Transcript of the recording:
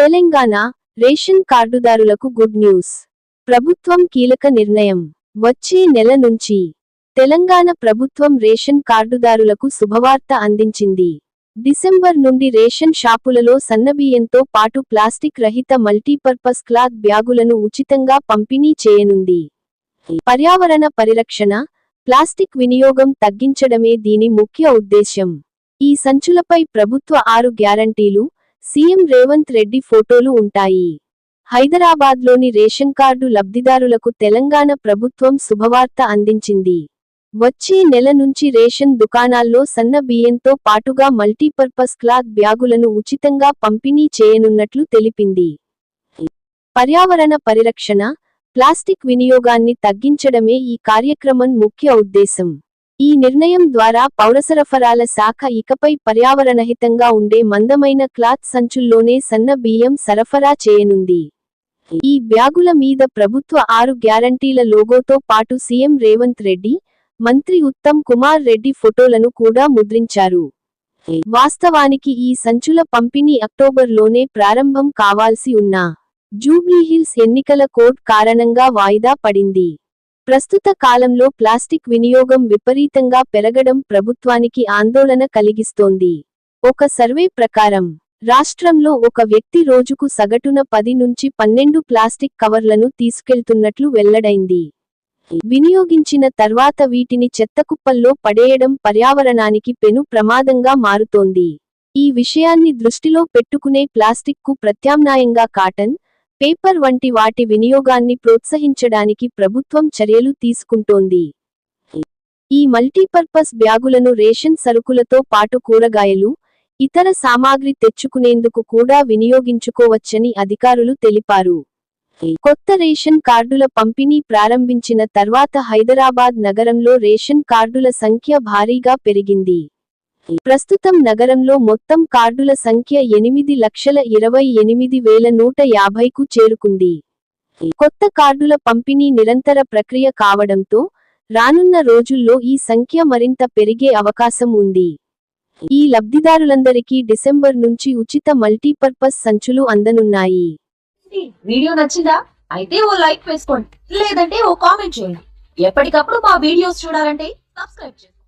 Telangana ration కార్డుదారులకు good news. ప్రభుత్వం కీలక నిర్ణయం. వచ్చే నెల నుంచి తెలంగాణ ప్రభుత్వం రేషన్ కార్డుదారులకు శుభవార్త అందించింది. డిసెంబర్ నుండి రేషన్ షాపులలో సన్నబియ్యంతో పాటు ప్లాస్టిక్ రహిత మల్టీపర్పస్ క్లాత్ బ్యాగులను ఉచితంగా పంపిణీ చేయనుంది. పర్యావరణ పరిరక్షణ ప్లాస్టిక్ వినియోగం తగ్గించడమే దీని ముఖ్య ఉద్దేశ్యం. ఈ సంచులపై ప్రభుత్వ ఆరు గ్యారంటీలు సీఎం రేవంత్ రెడ్డి ఫోటోలు ఉంటాయి. హైదరాబాద్లోని రేషన్ కార్డు లబ్ధిదారులకు తెలంగాణ ప్రభుత్వం శుభవార్త అందించింది. వచ్చే నెల నుంచి రేషన్ దుకాణాల్లో సన్న బియ్యంతో పాటుగా మల్టీపర్పస్ క్లాత్ బ్యాగులను ఉచితంగా పంపిణీ చేయనున్నట్లు తెలిపింది. పర్యావరణ పరిరక్షణ ప్లాస్టిక్ వినియోగాన్ని తగ్గించడమే ఈ కార్యక్రమం ముఖ్య ఉద్దేశం. ఈ నిర్ణయం ద్వారా పౌరసరఫరాల శాఖ ఇకపై పర్యావరణహితంగా ఉండే మందమైన క్లాత్ సంచుల్లోనే సన్న బియ్యం సరఫరా చేయనుంది. ఈ బ్యాగుల మీద ప్రభుత్వ ఆరు గ్యారంటీల లోగోతో పాటు సీఎం రేవంత్ రెడ్డి మంత్రి ఉత్తమ్ కుమార్ రెడ్డి ఫోటోలను కూడా ముద్రించారు. వాస్తవానికి ఈ సంచుల పంపిణీ అక్టోబర్లోనే ప్రారంభం కావాల్సి ఉన్నా జూబ్లీహిల్స్ ఎన్నికల కోడ్ కారణంగా వాయిదా పడింది. ప్రస్తుత కాలంలో ప్లాస్టిక్ వినియోగం విపరీతంగా పెరగడం ప్రభుత్వానికి ఆందోళన కలిగిస్తోంది. ఒక సర్వే ప్రకారం రాష్ట్రంలో ఒక వ్యక్తి రోజుకు సగటున పది నుంచి పన్నెండు ప్లాస్టిక్ కవర్లను తీసుకెళ్తున్నట్లు వెల్లడైంది. వినియోగించిన తర్వాత వీటిని చెత్తకుప్పల్లో పడేయడం పర్యావరణానికి పెను ప్రమాదంగా మారుతోంది. ఈ విషయాన్ని దృష్టిలో పెట్టుకునే ప్లాస్టిక్కు ప్రత్యామ్నాయంగా కాటన్ పేపర్ వంటి వాటి వినియోగాన్ని ప్రోత్సహించడానికి ప్రభుత్వం చర్యలు తీసుకుంటోంది. ఈ మల్టీపర్పస్ బ్యాగులను రేషన్ సరుకులతో పాటు కూరగాయలు ఇతర సామాగ్రి తెచ్చుకునేందుకు కూడా వినియోగించుకోవచ్చని అధికారులు తెలిపారు. కొత్త రేషన్ కార్డుల పంపిణీ ప్రారంభించిన తర్వాత హైదరాబాద్ నగరంలో రేషన్ కార్డుల సంఖ్య భారీగా పెరిగింది. ప్రస్తుతం నగరంలో మొత్తం కార్డుల సంఖ్య ఎనిమిది లక్షల ఇరవై ఎనిమిది వేల నూట యాభైకు చేరుకుంది. కొత్త కార్డుల పంపిణీ నిరంతర ప్రక్రియ కావడంతో రానున్న రోజుల్లో ఈ సంఖ్య మరింత పెరిగే అవకాశం ఉంది. ఈ లబ్ధిదారులందరికీ డిసెంబర్ నుంచి ఉచిత మల్టీపర్పస్ సంచులు అందనున్నాయి. వీడియో నచ్చిందా? అయితే ఓ లైక్ వేసుకోండి లేదంటే ఓ కామెంట్ చేయండి. ఎప్పటికప్పుడు మా వీడియోస్ చూడాలంటే సబ్స్క్రైబ్ చేయండి.